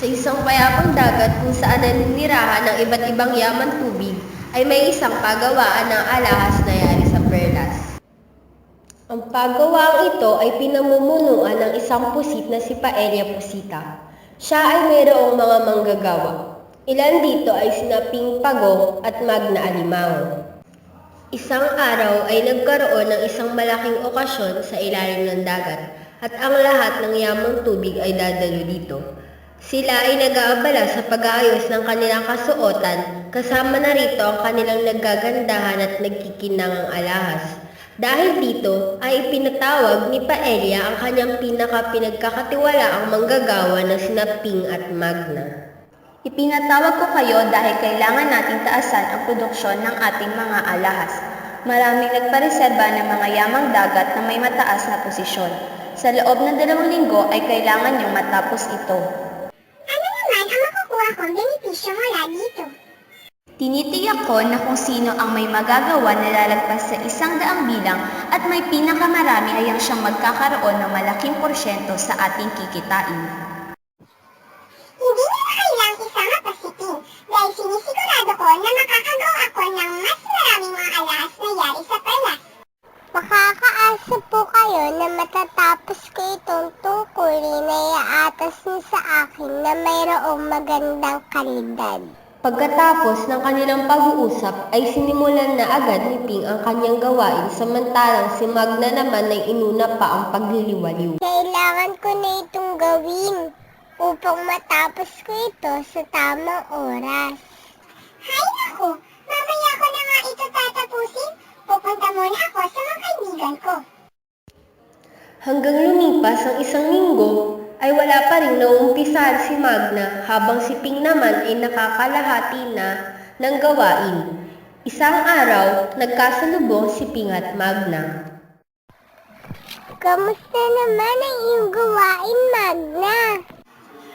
Sa isang payapang dagat kung saan naninirahan ng iba't ibang yaman tubig, ay may isang pagawaan ng alahas na yari sa perlas. Ang pagawaang ito ay pinamumunuan ng isang pusit na si Paelia Pusita. Siya ay mayroong mga manggagawa. Ilan dito ay sinaping pagong at magna alimango. Isang araw ay nagkaroon ng isang malaking okasyon sa ilalim ng dagat at ang lahat ng yamang tubig ay dadalo dito. Sila ay nag-aabala sa pag-aayos ng kanilang kasuotan kasama na rito ang kanilang nagagandahan at nagkikinangang alahas. Dahil dito ay ipinatawag ni Paelia ang kanyang pinaka-pinagkakatiwala ang manggagawa na sina Ping at Magna. Ipinatawag ko kayo dahil kailangan nating taasan ang produksyon ng ating mga alahas. Maraming nagpareserba ng mga yamang dagat na may mataas na posisyon. Sa loob ng dalawang linggo ay kailangan niyong matapos ito. Ano naman ang makukuha kong benepisyo mula dito? Tinitiyak ko na kung sino ang may magagawa na lalagpas sa isang daang bilang at may pinakamarami ay ang siyang magkakaroon ng malaking porsyento sa ating kikitain. Hindi na kailang si Ping dahil sinisigurado ko na makakagawa ako ng mas kayo na matatapos ko itong tungkulin na iaatas niyo sa akin na mayroong magandang kalidad. Pagkatapos ng kanilang pag-uusap ay sinimulan na agad ni Ping ang kanyang gawain samantalang si Magna naman ay inuna pa ang pagliliwaliw. Kailangan ko na itong gawin upang matapos ko ito sa tamang oras. Hanggang lumipas ang isang linggo ay wala pa rin naumpisahan si Magna habang si Ping naman ay nakakalahati na ng gawain. Isang araw, nagkasalubong si Ping at Magna. Kamusta naman ang iyong gawain, Magna?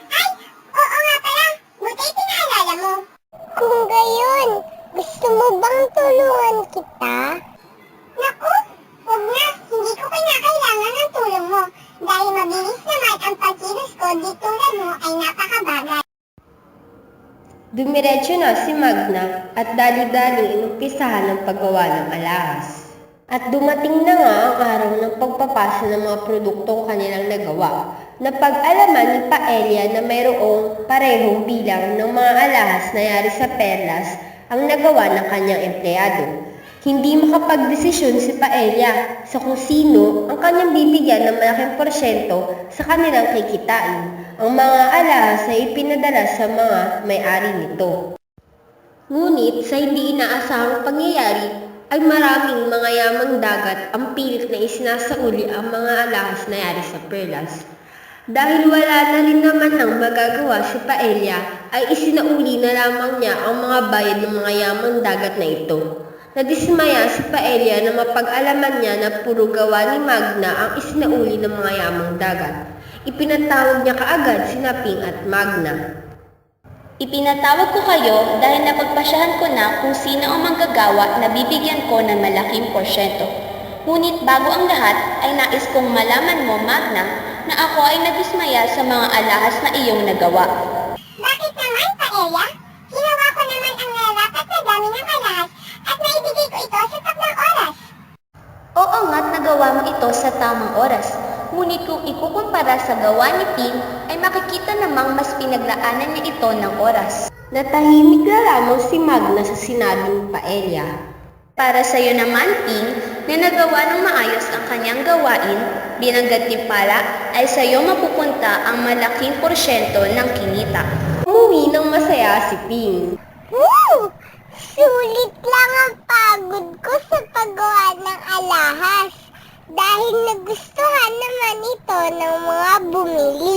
Ay, oo nga pala. Buti pinaalala mo. Kung gayon, gusto mo bang tulungan kita? Dumiretso na si Magna at dali-daling inumpisahan ang paggawa ng alahas. At dumating na nga ang araw ng pagpapasa ng mga produktong kanilang nagawa. Napag-alaman ni Paelia na mayroong parehong bilang ng mga alahas na yari sa perlas ang nagawa ng kanyang empleyado. Hindi makapagdesisyon si Paelia sa kung sino ang kanyang bibigyan ng malaking porsyento sa kanilang kikitain. Ang mga alahas ay ipinadala sa mga may-ari nito. Ngunit sa hindi inaasahang pangyayari ay maraming mga yamang dagat ang pilit na isinasauli ang mga alahas na yari sa perlas. Dahil wala na rin naman ng magagawa si Paelia ay isinauli na lamang niya ang mga bayad ng mga yamang dagat na ito. Nadismaya si Paelia na mapag-alaman niya na puro gawa ni Magna ang isinauli ng mga yamang dagat. Ipinatawag niya kaagad si Naping at Magna. Ipinatawag ko kayo dahil napagpasyahan ko na kung sino ang manggagawa na bibigyan ko ng malaking porsyento. Ngunit bago ang lahat ay nais kong malaman mo, Magna, na ako ay nadismaya sa mga alahas na iyong nagawa. Bakit naman, Paella? Ginawa ko naman ang narapat na dami ng alahas at naibigay ko ito sa tatlong oras. Oo nga't nagawa mo ito sa tamang oras. Ngunit kung ikukumpara sa gawa ni Ping, ay makikita namang mas pinaglaanan niya ito ng oras. Natahimik na lamang si Magna sa sinabing Paelia. Para sa iyo naman, Ping, na nagawa ng maayos ang kanyang gawain, bilang gantimpala ay sa iyo mapupunta ang malaking porsyento ng kinita. Umuwi ng masaya si Ping. Woo! Sulit lang ang pagod não amo milho.